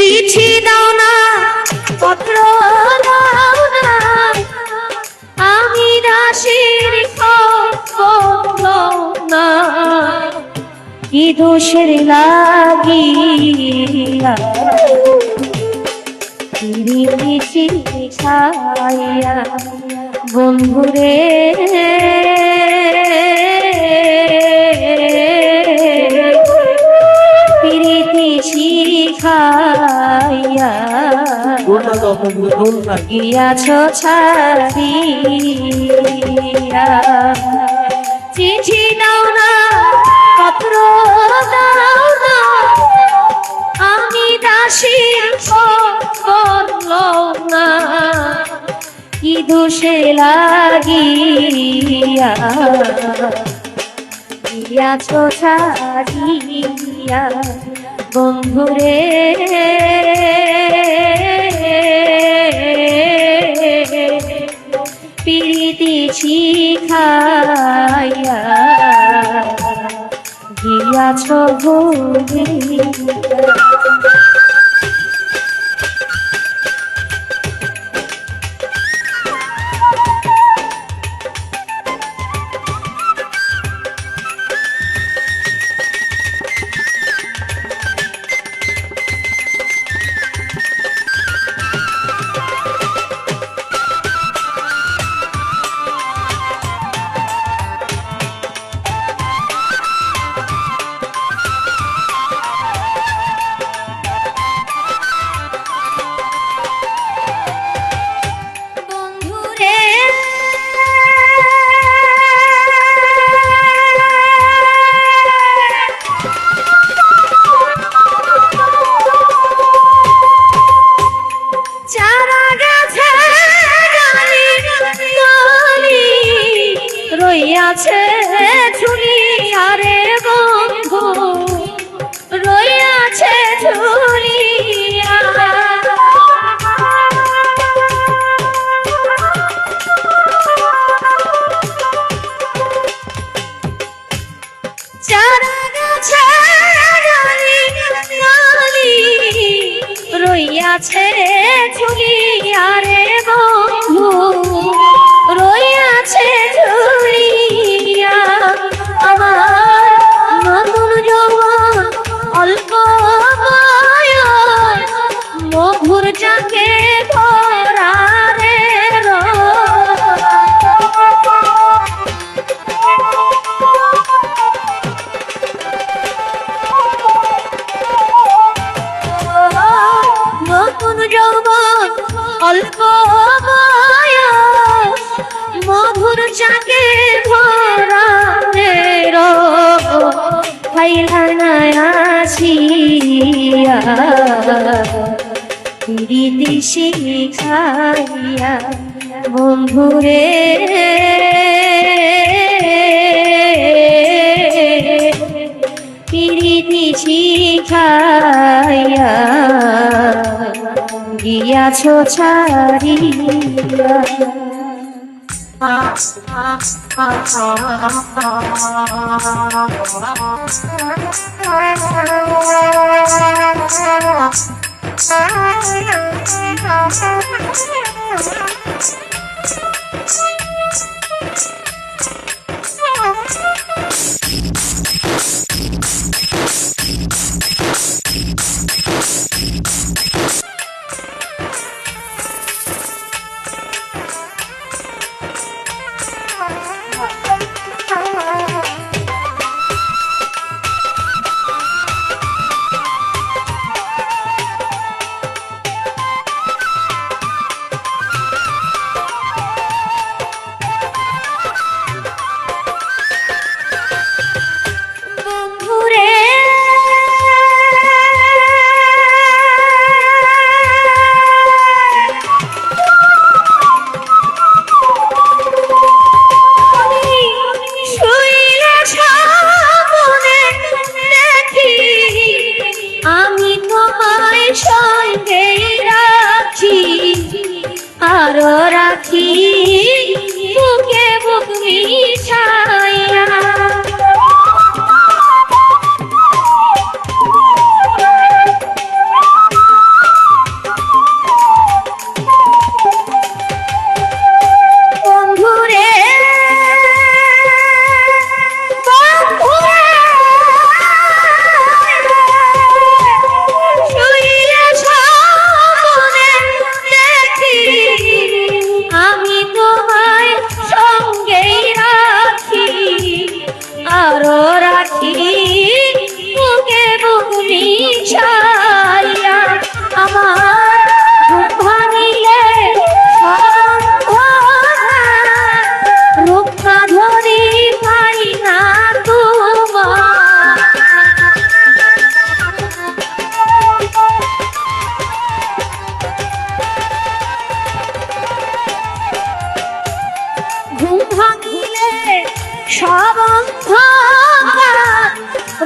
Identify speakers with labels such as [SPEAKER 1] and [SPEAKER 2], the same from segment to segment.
[SPEAKER 1] চিঠি দাও না পত্র দাও না। আমি দাসের না। কি দোষের লাগিয়া? বন্ধুরে।
[SPEAKER 2] ঢোলনা
[SPEAKER 1] গিয়াছ ছাড়িয়া। চিঠি দাও না, পত্র দাও না, আমি দাসীর করল না কি দোষে লাগিয়া গিয়াছ ছাড়িয়া। বন্ধুরে প্রীতি শিখাইয়া গিয়াছ ভুলিয়া রইয়াছে ঝুলি আরে বন্ধু রইয়াছে গালি রইয়াছে ঝুলি আরে বন্ধু খাইলা আসিয়া প্রীতি শিখাইয়া বন্ধুরে। প্রীতি শিখাইয়া গিয়াছ ছাড়িয়া। you সবল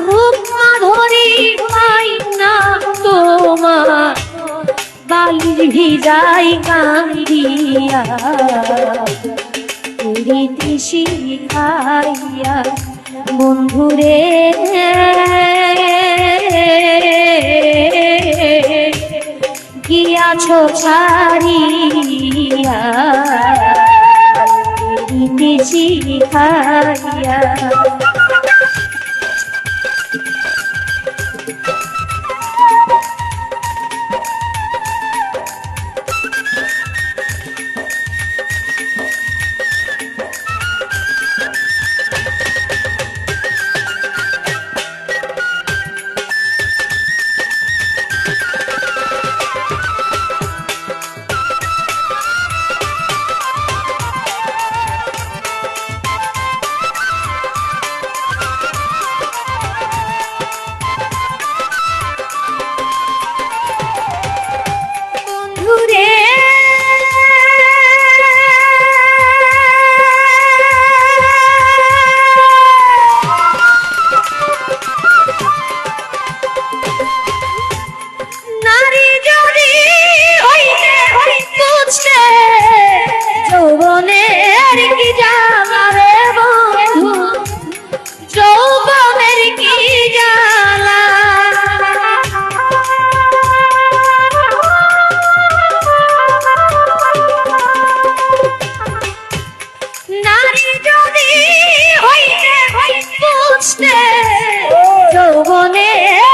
[SPEAKER 1] রূপ মাধুরী পাই না তোমার বালির ভিজাই কান্দিয়া। রীতি শিখাইয়া বন্ধুরে গিয়াছ ছাড়িয়া। প্রীতি শিখাইয়া নারী যদি হইতে হইতুছে যৌবনের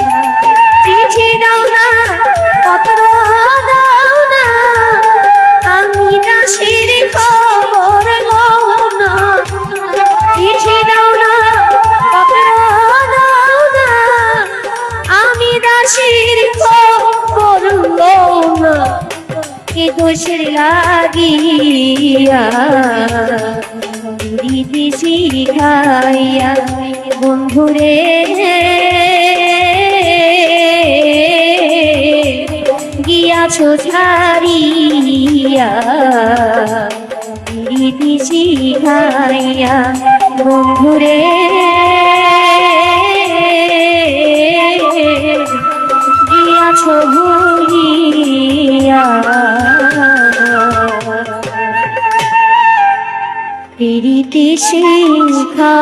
[SPEAKER 1] শিখাইয়া বন্ধুরে গিয়াছো ছাড়িয়া দিদি শিখাইয়া বন্ধুরে প্রীতি শিখা